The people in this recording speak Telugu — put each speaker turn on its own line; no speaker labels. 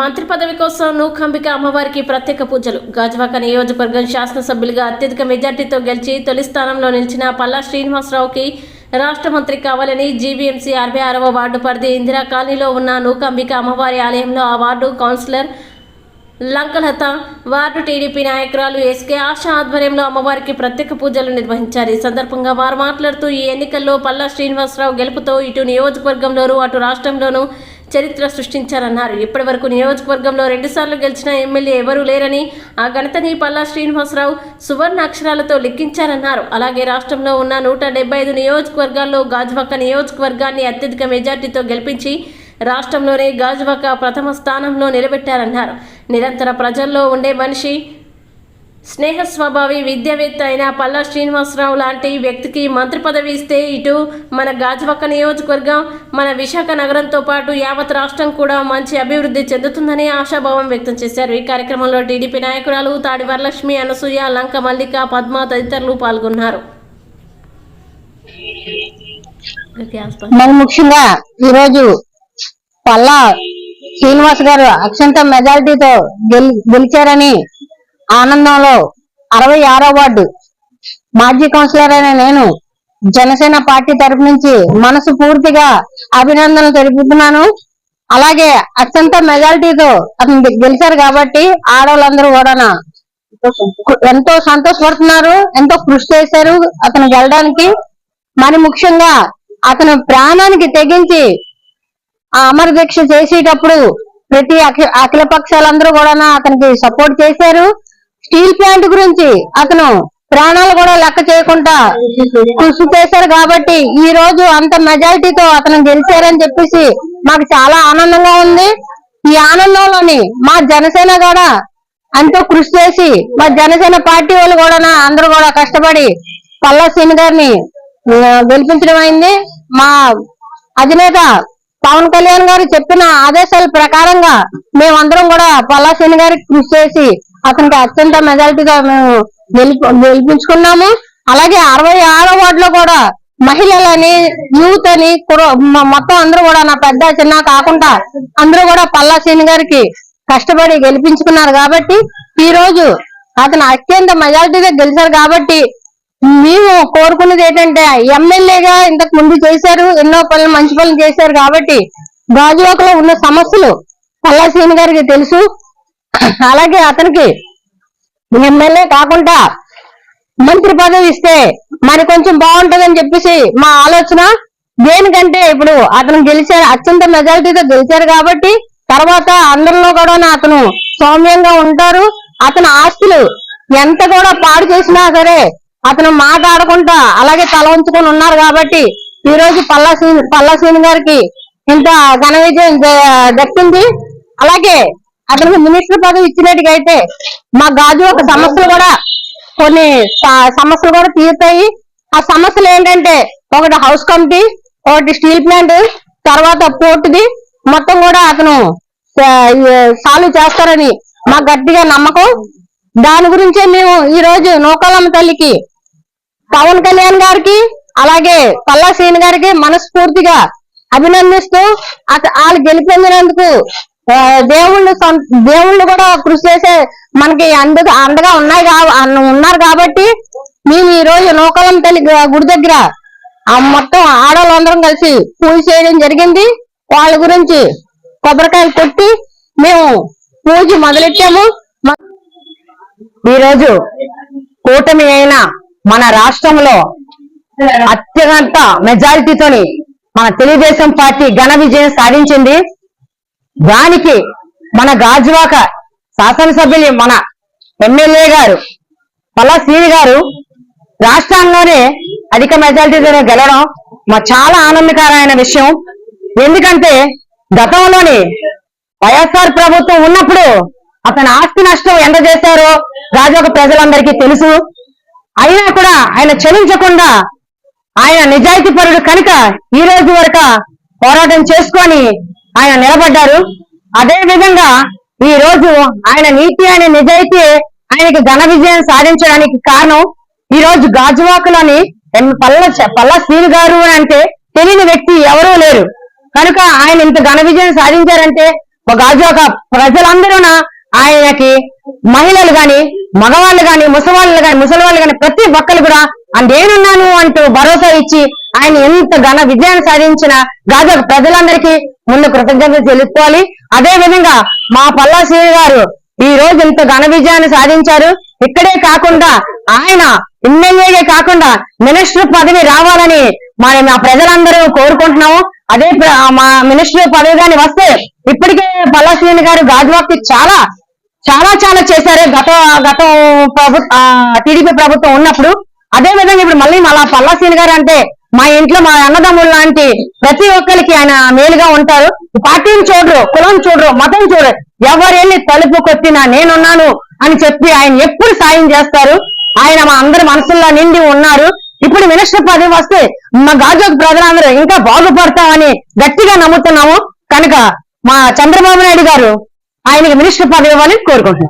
మంత్రి పదవి కోసం నూకంబిక అమ్మవారికి ప్రత్యేక పూజలు. గాజువాక నియోజకవర్గం శాసనసభ్యులుగా అత్యధిక మెజార్టీతో గెలిచి తొలి స్థానంలో నిలిచిన పల్లా శ్రీనివాసరావుకి రాష్ట్ర మంత్రి కావాలని జీవీఎంసీ అరవై ఆరవ వార్డు పరిధి ఇందిరా కాలనీలో ఉన్న నూకంబిక అమ్మవారి ఆలయంలో ఆ ward councillor Lankalatha ward TDP నాయకురాలు ఎస్కే ఆశ ఆధ్వర్యంలో అమ్మవారికి ప్రత్యేక పూజలు నిర్వహించారు. ఈ సందర్భంగా వారు మాట్లాడుతూ ఈ ఎన్నికల్లో పల్లా శ్రీనివాసరావు గెలుపుతో ఇటు నియోజకవర్గంలోనూ అటు రాష్ట్రంలోనూ చరిత్ర సృష్టించారన్నారు. ఇప్పటి వరకు నియోజకవర్గంలో రెండుసార్లు గెలిచిన ఎమ్మెల్యే ఎవరూ లేరని ఆ ఘనతని పల్లా శ్రీనివాసరావు సువర్ణ అక్షరాలతో లెక్కించారన్నారు అలాగే రాష్ట్రంలో ఉన్న నూట డెబ్బై ఐదు నియోజకవర్గాల్లో గాజువాక నియోజకవర్గాన్ని అత్యధిక మెజార్టీతో గెలిపించి రాష్ట్రంలోనే గాజువాక ప్రథమ స్థానంలో నిలబెట్టారన్నారు. నిరంతర ప్రజల్లో ఉండే మనిషి స్నేహ స్వభావి విద్యావేత్త అయిన పల్లా శ్రీనివాసరావు లాంటి వ్యక్తికి మంత్రి పదవి ఇస్తే ఇటు మన గాజువక్క నియోజకవర్గం మన విశాఖ నగరంతో పాటు యావత్ రాష్ట్రం కూడా మంచి అభివృద్ధి చెందుతుందని ఆశాభావం వ్యక్తం చేశారు. ఈ కార్యక్రమంలో టీడీపీ నాయకురాలు తాడి వరలక్ష్మి అనసూయ లంక మల్లిక పద్మ తదితరులు పాల్గొన్నారు.
మరి ముఖ్యంగా ఈరోజు పల్లా శ్రీనివాస్ గారు అక్షంత మెజారిటీతో గెలి గెలిచారని ఆనందంలో అరవై ఆరో వార్డు. మాజీ కౌన్సిలర్ అయిన నేను జనసేన పార్టీ తరపు నుంచి మనసు పూర్తిగా అభినందనలు తెలుపుతున్నాను. అలాగే అత్యంత మెజారిటీతో అతను గెలిచారు కాబట్టి ఆడవాళ్ళందరూ కూడా ఎంతో సంతోషపడుతున్నారు ఎంతో కృషి చేశారు అతను గెలడానికి. మరి ముఖ్యంగా అతను ప్రాణానికి తెగించి ఆ అమర దీక్ష చేసేటప్పుడు ప్రతి అఖి- అఖిల పక్షాలందరూ కూడా అతనికి సపోర్ట్ చేశారు. స్టీల్ ప్లాంట్ గురించి అతను ప్రాణాలు కూడా లెక్క చేయకుండా కృషి చేశారు కాబట్టి ఈ రోజు అంత మెజారిటీతో అతను గెలిచారని చెప్పేసి మాకు చాలా ఆనందంగా ఉంది. ఈ ఆనందంలోని మా జనసేన కూడా ఎంతో కృషి చేసి మా జనసేన పార్టీ వాళ్ళు కూడా అందరూ కూడా కష్టపడి పల్లా సీని గారిని గెలిపించడం అయింది. మా అధినేత పవన్ కళ్యాణ్ గారు చెప్పిన ఆదేశాల ప్రకారంగా మేమందరం కూడా పల్లాసేని గారికి కృషి చేసి అతనికి అత్యంత మెజారిటీగా మేము గెలిపి గెలిపించుకున్నాము. అలాగే అరవై ఆరో వార్డులో కూడా మహిళలని యూత్ అని మొత్తం అందరూ కూడా నా పెద్ద చిన్న కాకుండా అందరూ కూడా పల్లాసేని గారికి కష్టపడి గెలిపించుకున్నారు కాబట్టి ఈ రోజు అతను అత్యంత మెజారిటీగా గెలిచారు కాబట్టి మేము కోరుకున్నది ఏంటంటే ఎమ్మెల్యేగా ఇంతకు ముందు చేశారు ఎన్నో పనులు మంచి పనులు చేశారు కాబట్టి గాజువాకలో ఉన్న సమస్యలు పల్లాసీని గారికి తెలుసు. అలాగే అతనికి ఎమ్మెల్యే కాకుండా మంత్రి పదవి ఇస్తే మరి కొంచెం బాగుంటదని చెప్పేసి మా ఆలోచన. దేనికంటే ఇప్పుడు అతను గెలిచారు అత్యంత మెజారిటీతో గెలిచారు కాబట్టి తర్వాత అందరిలో కూడా అతను సౌమ్యంగా ఉంటారు. అతని ఆస్తులు ఎంత కూడా పాడు చేసినా సరే అతను మాట్లాడకుండా అలాగే తల ఉంచుకొని ఉన్నారు కాబట్టి ఈ రోజు పల్లా సీన్ గారికి ఇంత ఘన విజయం దక్కింది. అలాగే అతనికి మినిస్టర్ పదవి ఇచ్చినట్టుగా అయితే మా గాజు ఒక సమస్యలు కూడా కొన్ని సమస్యలు కూడా తీరుతాయి. ఆ సమస్యలు ఏంటంటే ఒకటి హౌస్ కమిటీ ఒకటి స్టీల్ ప్లాంట్ తర్వాత పోర్టుది. మొత్తం కూడా అతను సాల్వ్ చేస్తారని మాకు గట్టిగా నమ్మకం. దాని గురించే మేము ఈ రోజు నూకాలమ్మ తల్లికి పవన్ కళ్యాణ్ గారికి అలాగే పల్లా శ్రీని గారికి మనస్ఫూర్తిగా అభినందిస్తూ వాళ్ళు గెలిపొందినందుకు దేవుళ్ళు దేవుళ్ళు కూడా కృషి చేసే మనకి అండగా అండగా ఉన్నాయి ఉన్నారు కాబట్టి మేము ఈ రోజు నూకలం తల్లి గుడి దగ్గర ఆ మొత్తం ఆడవాళ్ళందరం కలిసి పూజ చేయడం జరిగింది. వాళ్ళ గురించి కొబ్బరికాయలు కొట్టి మేము పూజ మొదలెట్టాము.
ఈరోజు కూటమి అయిన మన రాష్ట్రంలో అత్యంత మెజారిటీతోని మన తెలుగుదేశం పార్టీ ఘన విజయం సాధించింది. దానికి మన గాజువాక శాసనసభ్యులు మన ఎమ్మెల్యే గారు పల్లా శ్రీని గారు రాష్ట్రంలోనే అధిక మెజారిటీతో గెలవడం మా చాలా ఆనందకరమైన విషయం. ఎందుకంటే గతంలోని వైఎస్ఆర్ ప్రభుత్వం ఉన్నప్పుడు అతని ఆస్తి నష్టం ఎంత చేశారో రాజోగ ప్రజలందరికీ తెలుసు. అయినా కూడా ఆయన చలించకుండా ఆయన నిజాయితీ పరుడు కనుక ఈ రోజు వరకు పోరాటం చేసుకొని ఆయన నిలబడ్డారు. అదే విధంగా ఈ రోజు ఆయన నీతి ఆయన నిజాయితీ ఆయనకి ఘన విజయం సాధించడానికి కారణం ఈ రోజు గాజువాకలోని పల్ల పల్ల శ్రీను గారు అంటే తెలియని వ్యక్తి ఎవరూ లేరు. కనుక ఆయన ఇంత ఘన విజయం సాధించారంటే ఒక గాజువాక ప్రజలందరూ ఆయనకి మహిళలు గాని మగవాళ్ళు గాని ముసవాళ్ళు గాని ముసలి వాళ్ళు గాని ప్రతి ఒక్కరు కూడా అందేనున్నాను నేనున్నాను అంటూ భరోసా ఇచ్చి ఆయన ఎంత ఘన విజయాన్ని సాధించిన గాజు ప్రజలందరికీ ముందు కృతజ్ఞతలు తెలుసుకోవాలి అదే విధంగా మా పల్లా శ్రీ గారు ఈ రోజు ఇంత ఘన విజయాన్ని సాధించారు. ఇక్కడే కాకుండా ఆయన ఎమ్మెల్యేగా కాకుండా మినిస్టర్ పదవి రావాలని మన మా ప్రజలందరూ కోరుకుంటున్నాము. అదే ప్ర- మా మినిస్టర్ పదవి గాని వస్తే ఇప్పటికే పల్లా శ్రీని గారు గాజువాక్కి చాలా చాలా చాలా చేశారు గత గత ప్రభుత్వ టీడీపీ ప్రభుత్వం ఉన్నప్పుడు. అదే విధంగా ఇప్పుడు మళ్ళీ మళ్ళా పల్లాసీని గారు అంటే మా ఇంట్లో మా అన్నదమ్ములు లాంటి ప్రతి ఒక్కరికి ఆయన మేలుగా ఉంటారు. పార్టీని చూడరు కులం చూడరు మతం చూడరు. ఎవరెళ్ళి వెళ్ళి తలుపు కొట్టినా నేనున్నాను అని చెప్పి ఆయన ఎప్పుడు సాయం చేస్తారు. ఆయన మా అందరి మనసుల్లో నిండి ఉన్నారు. ఇప్పుడు మినిస్టర్ పదవి వస్తే మా గాజోక్ బ్రదర్ అందరూ ఇంకా బాగుపడతామని గట్టిగా నమ్ముతున్నాము. కనుక మా చంద్రబాబు నాయుడు గారు ఆయనకి మినిస్టర్ పదవి ఇవ్వాలని కోరుకుంటున్నాం.